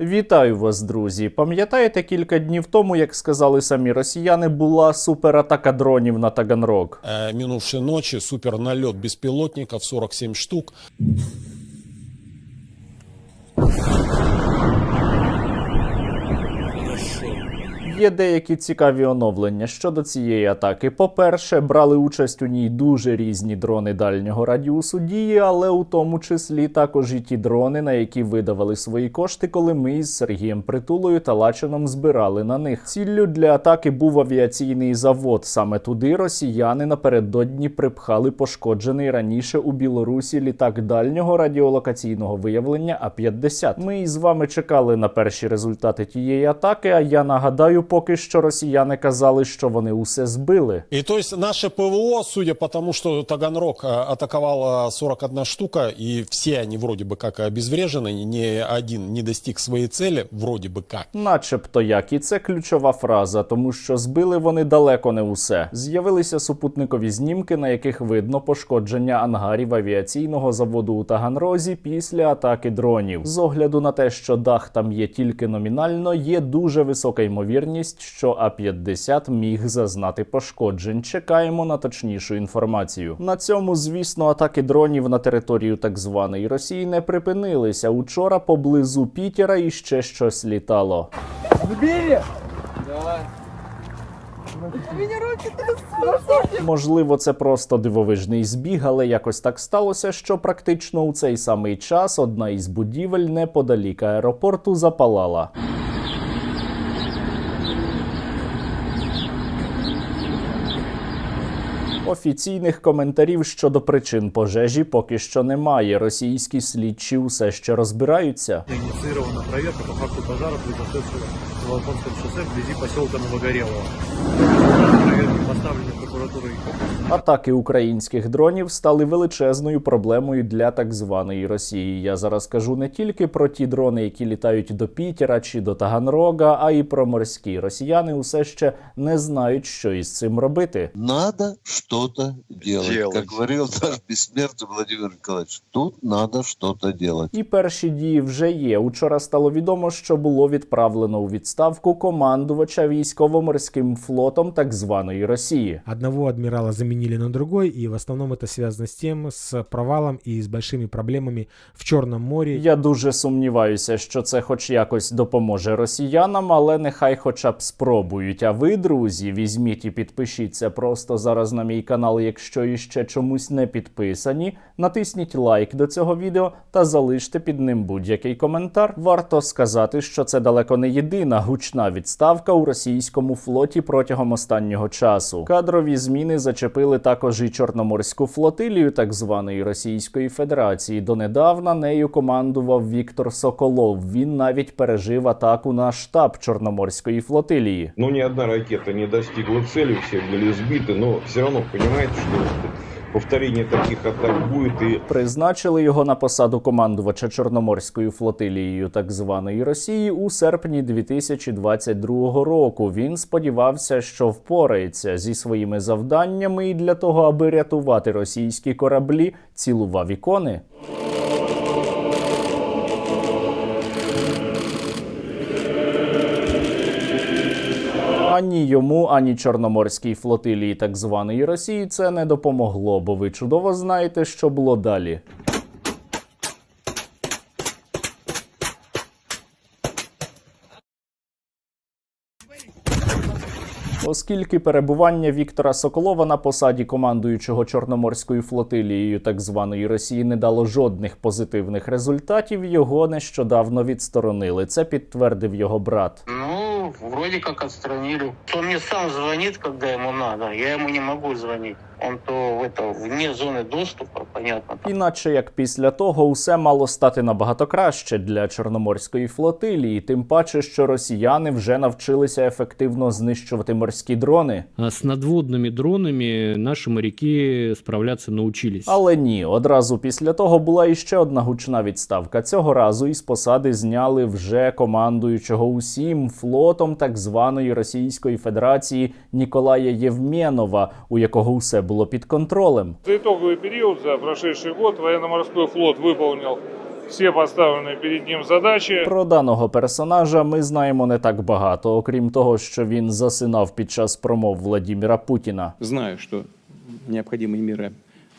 Вітаю вас, друзі! Пам'ятаєте, кілька днів тому, як сказали самі росіяни, була суператака дронів на Таганрог. Е, минувшей ночі супернальот безпілотників 47 штук. Є деякі цікаві оновлення щодо цієї атаки. По-перше, брали участь у ній дуже різні дрони дальнього радіусу дії, але у тому числі також і ті дрони, на які видавали свої кошти, коли ми із Сергієм Притулою та Лачином збирали на них. Ціллю для атаки був авіаційний завод. Саме туди росіяни напередодні припхали пошкоджений раніше у Білорусі літак дальнього радіолокаційного виявлення А-50. Ми із вами чекали на перші результати тієї атаки. А я нагадаю, поки що росіяни казали, що вони усе збили. И то есть наше ПВО, судя по тому, что Таганрог э, атаковала 41 штука, и все они вроде бы как обезврежены, ни один не достиг своей цели, вроде бы как. Начебто як, і це ключова фраза, тому що збили вони далеко не усе. З'явилися супутникові знімки, на яких видно пошкодження ангарів авіаційного заводу у Таганрозі після атаки дронів. З огляду на те, що дах там є тільки номінально, є дуже висока ймовірність, що А-50 міг зазнати пошкоджень. Чекаємо на точнішу інформацію. На цьому, звісно, атаки дронів на територію так званої Росії не припинилися. Учора поблизу Пітера іще щось літало. Сбили? Можливо, це просто дивовижний збіг, але якось так сталося, що практично у цей самий час одна із будівель неподалік аеропорту запалала. Офіційних коментарів щодо причин пожежі поки що немає. Російські слідчі усе ще розбираються. Ініційована перевірка по факту пожара, произошедшего на Волконском шоссе вблизи поселка Новогорелого. Атаки українських дронів стали величезною проблемою для так званої Росії. Я зараз кажу не тільки про ті дрони, які літають до Пітера чи до Таганрога, а й про морські. Росіяни усе ще не знають, що із цим робити. Надо что-то делать. Делать. Как говорил наш бессмертный Владимир Николаевич, тут надо что-то делать. І перші дії вже є. Учора стало відомо, що було відправлено у відставку командувача військово-морським флотом так званої Росії. Одного адмирала заменили на другой, и в основном это связано с тем, с провалом и с большими проблемами в Черном море. Я дуже сумніваюся, що це хоч якось допоможе росіянам, але нехай хоча б спробують. А ви, друзі, візьміть і підпишіться просто зараз на мій канал, якщо іще чомусь не підписані. Натисніть лайк до цього відео та залиште під ним будь-який коментар. Варто сказати, що це далеко не єдина гучна відставка у російському флоті протягом останнього часу. Кадрові зміни зачепили також і Чорноморську флотилію так званої Російської Федерації. Донедавна нею командував Віктор Соколов. Він навіть пережив атаку на штаб Чорноморської флотилії. Ну, ні одна ракета не достигла цілі, всі були збиті, но все одно понимаете, что повторение таких атак будет, І... Призначили його на посаду командувача Чорноморською флотилією так званої Росії у серпні 2022 року. Він сподівався, що впорається зі своїми завданнями, і для того, аби рятувати російські кораблі, цілував ікони. Ані йому, ані Чорноморській флотилії так званої Росії це не допомогло, бо ви чудово знаєте, що було далі. Оскільки перебування Віктора Соколова на посаді командуючого Чорноморською флотилією так званої Росії не дало жодних позитивних результатів, його нещодавно відсторонили. Це підтвердив його брат. Вроде как отстранили. Он мне сам звонит, когда ему надо. Я ему не могу звонить Он то в это вне зоны доступа, понятно. там. Іначе як після того усе мало стати набагато краще для Чорноморської флотилії, тим паче, що росіяни вже навчилися ефективно знищувати морські дрони. А с надводными дронами наши моряки справляться научились. Але ні, одразу після того була іще одна гучна відставка. Цього разу із посади зняли вже командуючого усім флотом так званої Російської Федерації Ніколая Євменова, у якого усе було під контролем. За итоговый период, за прошедший год, военно-морской флот выполнил все поставленные перед ним задачи. Про даного персонажа ми знаємо не так багато, окрім того, що він засинав під час промов Владіміра Путіна. Знаю, что необходимые меры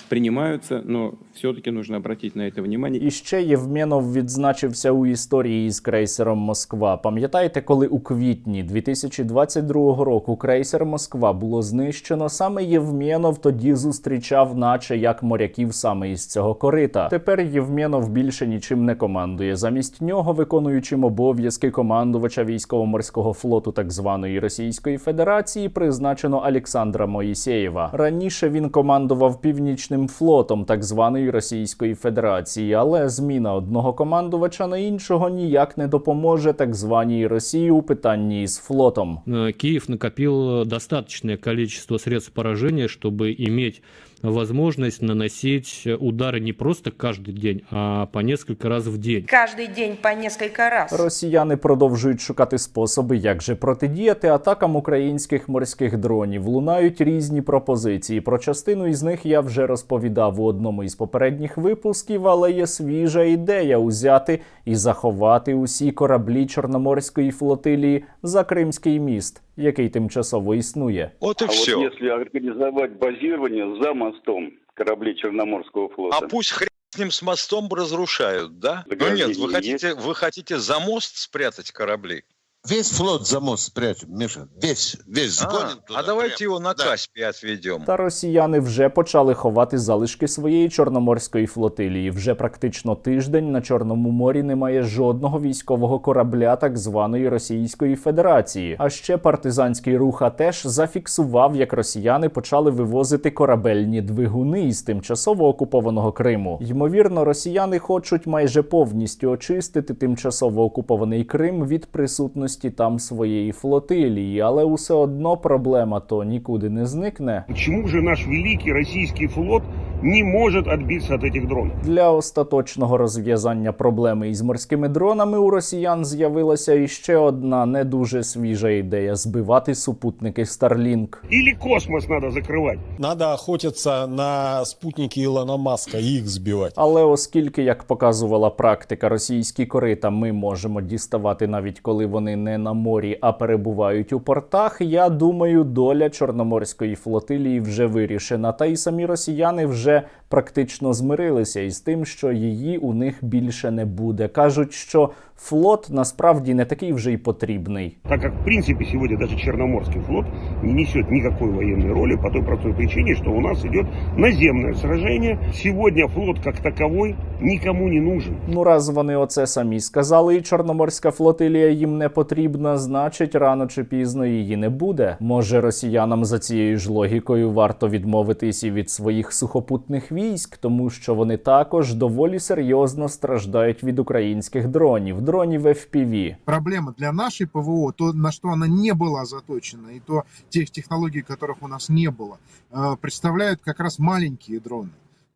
принимаются, но все-таки нужно обратить на это внимание. І ще Євменов відзначився у історії із крейсером Москва. Пам'ятаєте, коли у квітні 2022 року крейсер Москва було знищено? Саме Євменов тоді зустрічав, наче як моряків саме із цього корита. Тепер Євменов більше нічим не командує. Замість нього, виконуючим обов'язки командувача військово-морського флоту так званої Російської Федерації, призначено Олександра Моїсеєва. Раніше він командував північним флотом так званої Російської Федерації, але зміна одного командувача на іншого ніяк не допоможе так званій Росії у питанні з флотом. Київ накопив достаточне кількість средств пораження, щоб иметь возможность наносить удары не просто каждый день, а по несколько раз в день. Каждый день по несколько раз. Росіяни продовжують шукати способи, як же протидіяти атакам українських морських дронів. Лунають різні пропозиції. Про частину із них я вже розповідав у одному із попередніх випусків, але є свіжа ідея узяти і заховати усі кораблі Чорноморської флотилії за Кримський міст, який тимчасово існує. От і а все. вот если организовать базирование за мостом кораблі Черноморского флота, А пусть хрен с ним с мостом разрушают, да? Ну нет, вы хотите, есть? вы хотите за мост спрятать корабли? Весь флот за мост спрячем, Миша. Весь, весь сгоним А, давайте его на Каспий отведем. Та росіяни вже почали ховати залишки своєї чорноморської флотилії. Вже практично тиждень на Чорному морі немає жодного військового корабля так званої Російської Федерації. А ще партизанський рух АТЕШ зафіксував, як росіяни почали вивозити корабельні двигуни із тимчасово окупованого Криму. Ймовірно, росіяни хочуть майже повністю очистити тимчасово окупований Крим від присутності там своєї флотилії, але усе одно проблема то нікуди не зникне. Чому вже наш великий російський флот не может отбиться от этих дронов? Для остаточного розв'язання проблеми із морськими дронами у росіян з'явилася іще одна не дуже свіжа ідея збивати супутники Starlink. Или космос надо закрывать? Надо охотиться на спутники Илона Маска и их сбивать. Але оскільки, як показувала практика, російські корита ми можемо діставати навіть коли вони не на морі, а перебувають у портах, я думаю, доля чорноморської флотилії вже вирішена. Та й самі росіяни вже практично змирилися із тим, що її у них більше не буде. кажуть, що флот насправді не такий вже й потрібний. Так как, в принципе, сегодня даже Черноморский флот не несет никакой военной роли по той простой причине, что у нас идет наземное сражение. Сегодня флот как таковой никому не нужен. Ну, раз вони оце самі сказали, і чорноморська флотилія їм не потрібна, значить рано чи пізно її не буде. Може, росіянам за цією ж логікою варто відмовитись і від своїх сухопутних військ, тому що вони також доволі серйозно страждають від українських дронів, дронів FPV. Проблема для нашей ПВО, то, на что она не была заточена, и то тех технологий, которых у нас не было, э, представляют как раз маленькие дроны.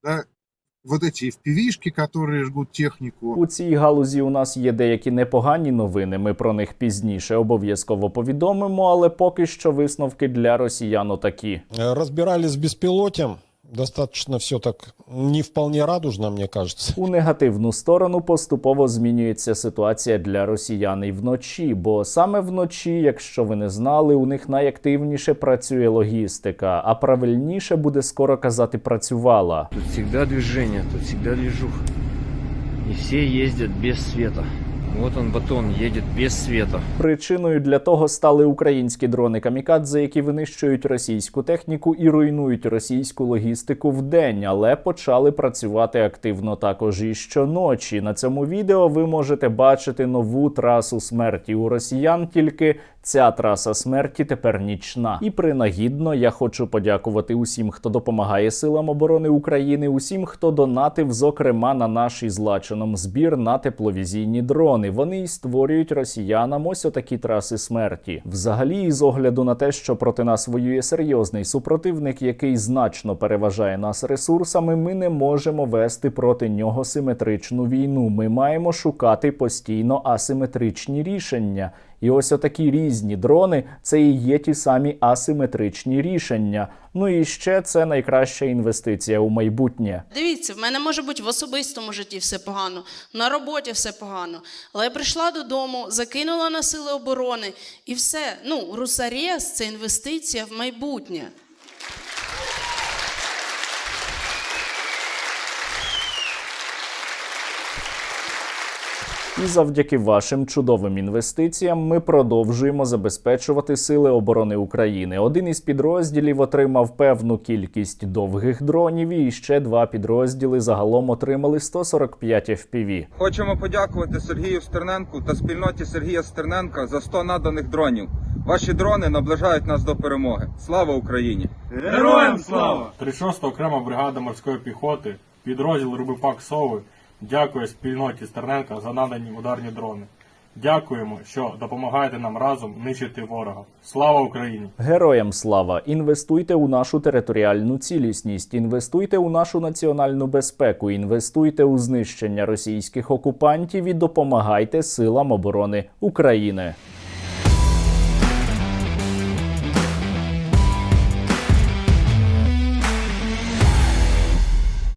Да? Вот эти FPV-шки, которые жгут технику. У цій галузі у нас є деякі непогані новини. Ми про них пізніше обов'язково повідомимо, але поки що висновки для росіян такі. Э, Разбирались с беспилотием. Достаточно все так не вполне радужно, мне кажется. У негативну сторону поступово змінюється ситуація для росіян і вночі, бо саме вночі, якщо ви не знали, у них найактивніше працює логістика, а правильніше буде скоро казати працювала. Тут всегда движение, тут всегда движуха. И все ездят без света. Вот он, батон, їде без света. Причиною для того стали українські дрони камікадзе, які винищують російську техніку і руйнують російську логістику вдень, але почали працювати активно також і щоночі. На цьому відео ви можете бачити нову трасу смерті у росіян. Тільки ця траса смерті тепер нічна. І принагідно я хочу подякувати усім, хто допомагає силам оборони України, усім, хто донатив, зокрема на наш із збір на тепловізійні дрони. Вони й створюють росіянам ось отакі траси смерті. Взагалі, із огляду на те, що проти нас воює серйозний супротивник, який значно переважає нас ресурсами, ми не можемо вести проти нього симетричну війну. Ми маємо шукати постійно асиметричні рішення. І ось отакі різні дрони це і є ті самі асиметричні рішення. Ну і ще це найкраща інвестиція у майбутнє. Дивіться, в мене може бути в особистому житті все погано, на роботі все погано. Але я прийшла додому, закинула на сили оборони і все. Ну, Русарес це інвестиція в майбутнє. І завдяки вашим чудовим інвестиціям ми продовжуємо забезпечувати сили оборони України. Один із підрозділів отримав певну кількість довгих дронів, і ще два підрозділи загалом отримали 145 FPV. Хочемо подякувати Сергію Стерненку та спільноті Сергія Стерненка за 100 наданих дронів. Ваші дрони наближають нас до перемоги. Слава Україні! Героям слава! 36 окрема бригада морської піхоти, підрозділ Рубипак Сови дякує спільноті Стерненка за надані ударні дрони. Дякуємо, що допомагаєте нам разом нищити ворога. Слава Україні! Героям слава! Інвестуйте у нашу територіальну цілісність, інвестуйте у нашу національну безпеку, інвестуйте у знищення російських окупантів і допомагайте силам оборони України.